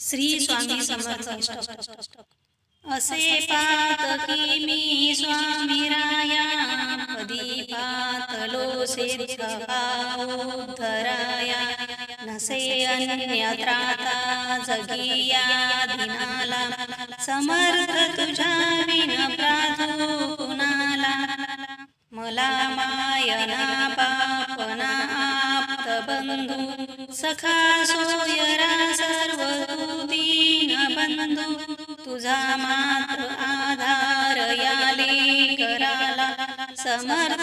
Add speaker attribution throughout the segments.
Speaker 1: श्री स्वामी समर्थ. असे पात की मी स्वामी राया पदी पातलो सिद्ध उद्धराया नसे अन्य त्राता जगिया दिनाला समर्थ तुझ्या बंधू सखा सोयरा सर्व दीन बंधू तुझा मात्र आधार याले कराला समर्थ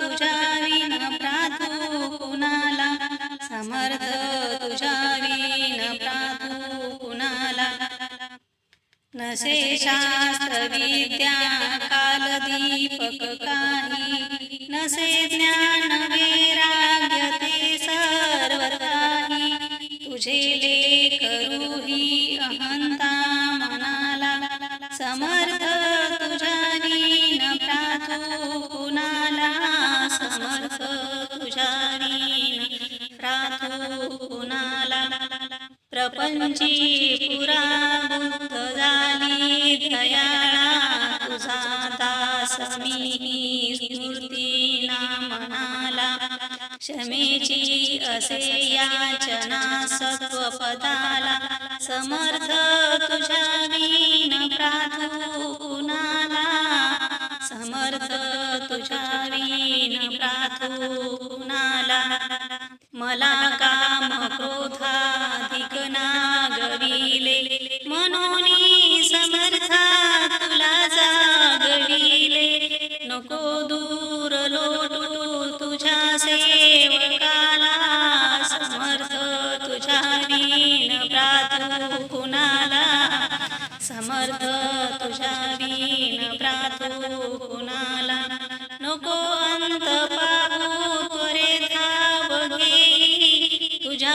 Speaker 1: तुझ्या विन प्रातू कुणाला समर्थ तुझ्या विन प्रातू कुणाला नसे शास्त्र विद्या कालदीपक काही नसे ज्ञान वेर काही तुझे अहंता मनाला समर्थ तुझारी न प्रार्थो कुणाला समर्थ तुझारी न प्रार्थो कुणाला. प्रपंची पुरा बुद्ध झाली दयाळा तुझा दास मी क्षमेची असे याचना सत्वपदाला समर्थ तुझ्या विन प्रार्थू समर्थ तुझ्या विन प्रार्थू मला का समर्थ तुझ्या विन कुणाला? नको अंत पाहू त्वरे तुझ्या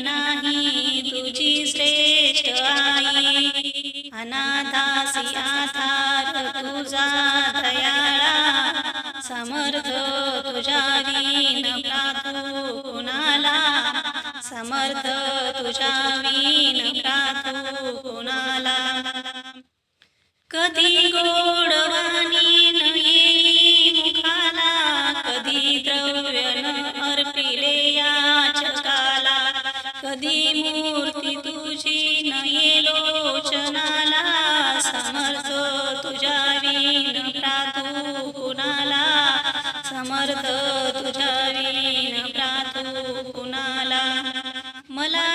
Speaker 1: नाही तुझी श्रेष्ठ आई. अनाथासी आधार तुझा दयाळा. समर्थ तुझ्या विन प्रार्थू कुणाला? समर्थ तुझ्या विन प्रातू कधी गोडवाणी न मुखाला कधी द्रव्य न अर्पिले याचकाला कधी मूर्ती तुझी नये लोचनाला समर्थ तुझ्या विन प्रातू कुणाला. समर्थ तुझ्या विन प्रातू कुणाला. मला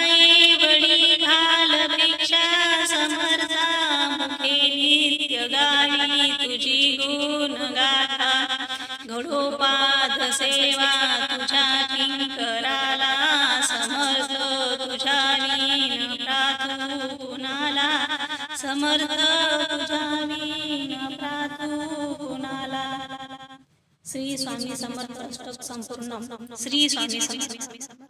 Speaker 1: घडोपाद सेवा तुझ्या किंकराला समर्थ तुझ्या प्रार्थू कुणाला समर्थ तुझ्या प्रार्थू कुणाला श्री स्वामी समर्थ अष्टक संपूर्ण. श्री स्वामी समर्थ.